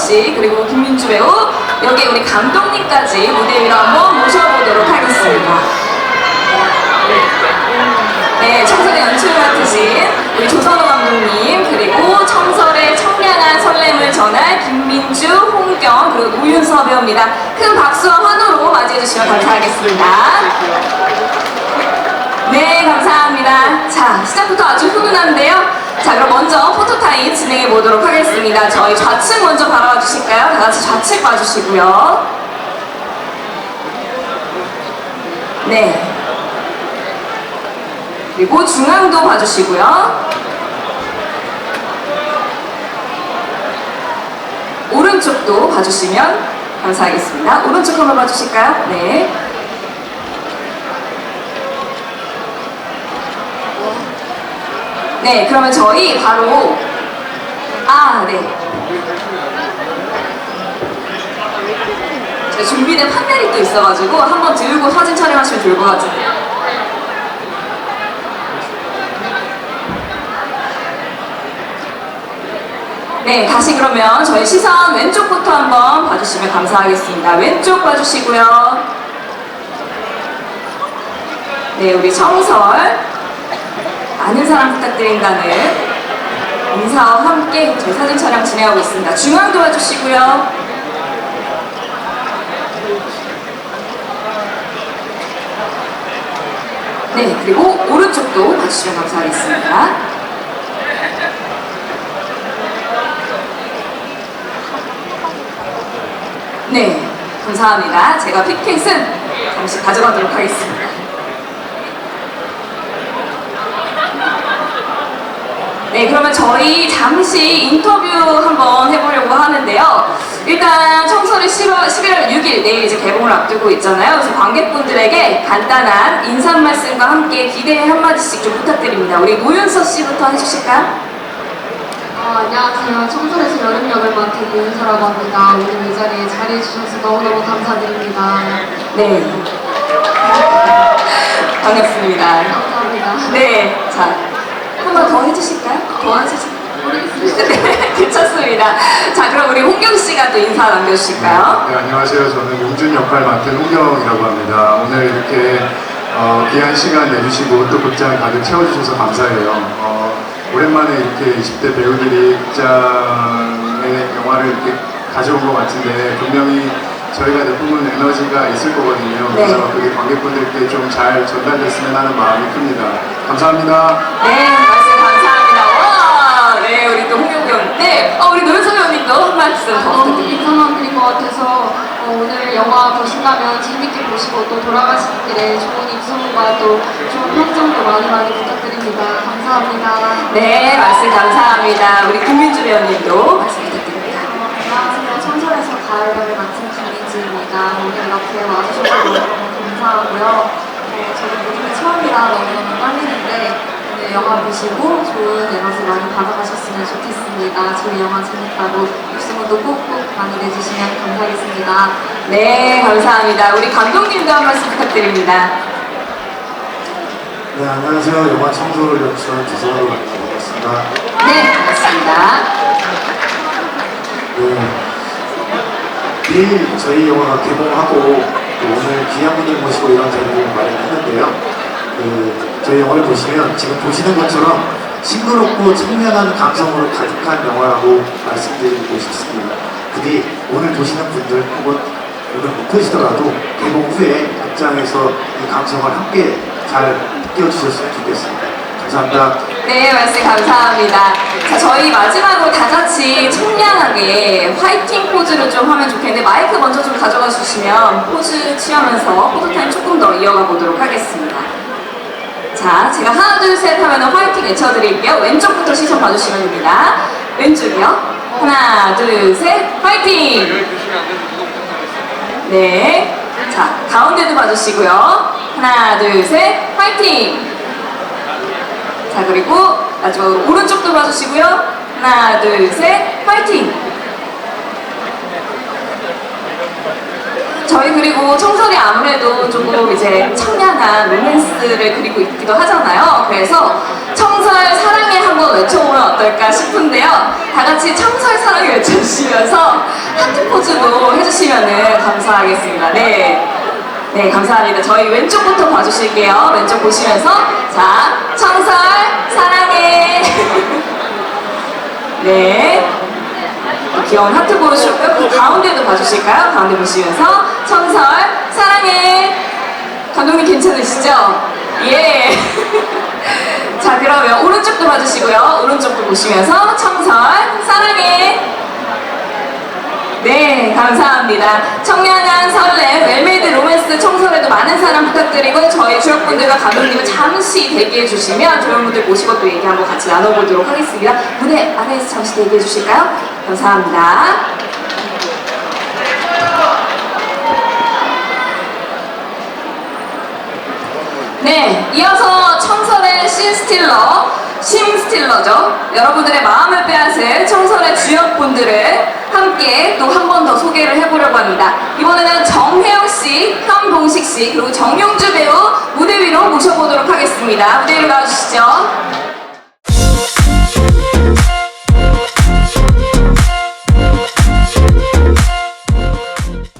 씨 그리고 김민주 배우 여기 우리 감독님까지 무대 위로 한번 모셔보도록 하겠습니다. 네, 청설의 연출을 맡으신 우리 조선호 감독님 그리고 청설의 청량한 설렘을 전할 김민주, 홍경 그리고 노윤서 배우입니다. 큰 박수와 환호로 맞이해 주시면 감사하겠습니다. 네, 감사합니다. 자, 시작부터 아주 훈훈한데요. 자, 그럼 먼저 포토타임 진행해 보도록 하겠습니다. 저희 좌측 먼저 바라봐 주실까요? 다 같이 좌측 봐주시고요. 네. 그리고 중앙도 봐주시고요. 오른쪽도 봐주시면 감사하겠습니다. 오른쪽 한번 봐주실까요? 네. 네, 그러면 저희 바로 아, 네. 저희 준비된 판넬이 또 있어가지고 한번 들고 사진 촬영하시면 좋을 것 같은데요. 네, 다시 그러면 저희 시선 왼쪽부터 한번 봐주시면 감사하겠습니다. 왼쪽 봐주시고요. 네, 우리 청설 많은 사랑 부탁드린다는 인사와 함께 저희 사진 촬영 진행하고 있습니다. 중앙 도와주시고요. 네, 그리고 오른쪽도 봐주시면 감사하겠습니다. 네, 감사합니다. 제가 피켓은 잠시 가져가도록 하겠습니다. 네, 그러면 저희 잠시 인터뷰 한번 해보려고 하는데요. 일단 10월, 11월 6일 내일 이제 개봉을 앞두고 있잖아요. 그래서 관객분들에게 간단한 인사 말씀과 함께 기대 한마디씩 좀 부탁드립니다. 우리 노윤서 씨부터 해주실까요? 어, 안녕하세요. 청소에서 여름 역을 맡은 노윤서라고 합니다. 오늘 이 자리에 자리해 주셔서 너무너무 감사드립니다. 네. 반갑습니다. 감사합니다. 네, 자, 한번더 해주실까요? 더 해주실까요? 네, 괜찮습니다. 자, 그럼 우리 홍경 씨가 또 인사 남겨주실까요? 네, 안녕하세요. 저는 용준 역할 맡은 홍경이라고 합니다. 오늘 이렇게 어, 귀한 시간 내주시고 또 극장을 가득 채워주셔서 감사해요. 어, 오랜만에 이렇게 20대 배우들이 극장에 영화를 이렇게 가져온 것 같은데 분명히 저희가 내뿜은 에너지가 있을 거거든요. 네. 그래서 그게 관객분들께 좀 잘 전달됐으면 하는 마음이 큽니다. 감사합니다. 네, 네, 어, 우리 노현서 배우님도 한 말씀 아, 더 너무. 인사만 드린 것 같아서 어, 오늘 영화 보신다면 재밌게 보시고 또 돌아가시는 길에 좋은 입소문과 또 좋은 평점도 많이 많이 부탁드립니다. 감사합니다. 네, 말씀 감사합니다. 우리 김민주 배우님도 말씀 부탁드립니다. 어, 안녕하세요. 청설에서 가을별을 맡은 김민지입니다. 오늘 이렇게 와주셔서 너무너무 감사하고요. 어, 저는 모임이 처음이라 너무너무 떨리는데 오늘 영화 보시고 좋은 에너지 많이 받아가셨으면 좋겠습니다. 저희 영화 재밌다고 입소문도 꼭꼭 많이 내주시면 감사하겠습니다. 네, 감사합니다. 우리 감독님도 한 말씀 부탁드립니다. 네, 안녕하세요. 영화 청소를 연출한 조선으로 반갑습니다. 네, 반갑습니다. 네, 내일 저희 영화가 개봉하고 또 오늘 귀한 분들 모시고 이런 자리를 마련했는데요. 그, 저희 영화를 보시면 지금 보시는 것처럼 싱그럽고 청량한 감성으로 가득한 영화라고 말씀드리고 싶습니다. 부디 오늘 보시는 분들 혹은 오늘 못 보시더라도 개봉 후에 극장에서 이 감성을 함께 잘 느껴주셨으면 좋겠습니다. 감사합니다. 네, 말씀 감사합니다. 자, 저희 마지막으로 다 같이 청량하게 화이팅 포즈를 좀 하면 좋겠는데 마이크 먼저 좀 가져가 주시면 포즈 취하면서 포토타임 조금 더 이어가 보도록 하겠습니다. 자, 제가 하나, 둘, 셋 하면 화이팅 외쳐드릴게요. 왼쪽부터 시선 봐주시면 됩니다. 왼쪽이요. 하나, 둘, 셋, 화이팅! 네. 자, 가운데도 봐주시고요. 하나, 둘, 셋, 화이팅! 자 그리고 마지막으로 오른쪽도 봐주시고요 하나 둘셋 파이팅 저희 그리고 청설이 아무래도 조금 이제 청량한 로맨스를 그리고 있기도 하잖아요 그래서 어떨까 싶은데요. 다 같이 청설 사랑을 외쳐주시면서 하트 포즈도 해주시면 감사하겠습니다. 네. 네, 감사합니다. 저희 왼쪽부터 봐주실게요. 왼쪽 보시면서. 자, 청설, 사랑해. 네. 귀여운 하트 보여주셨고요. 그 가운데도 봐주실까요? 가운데 보시면서. 청설, 사랑해. 감독님 괜찮으시죠? 예. 자, 그러면 오른쪽도 봐주시고요. 오른쪽도 보시면서. 청설, 사랑해. 네, 감사합니다. 청량한 설렘, 웰메이드 로맨스 청소에도 많은 사랑 부탁드리고 저희 주역분들과 감독님은 잠시 대기해 주시면 조연분들 모시고 또 얘기 한번 같이 나눠보도록 하겠습니다. 무대 아래에서 잠시 대기해 주실까요? 감사합니다. 네, 이어서 청설의 신스틸러, 심스틸러죠. 여러분들의 마음을 빼앗을 청설의 주역분들을 함께 또 한 번 더 소개를 해보려고 합니다. 이번에는 정혜영 씨, 현봉식 씨, 그리고 정용주 배우 무대 위로 모셔보도록 하겠습니다. 무대 위로 나와주시죠.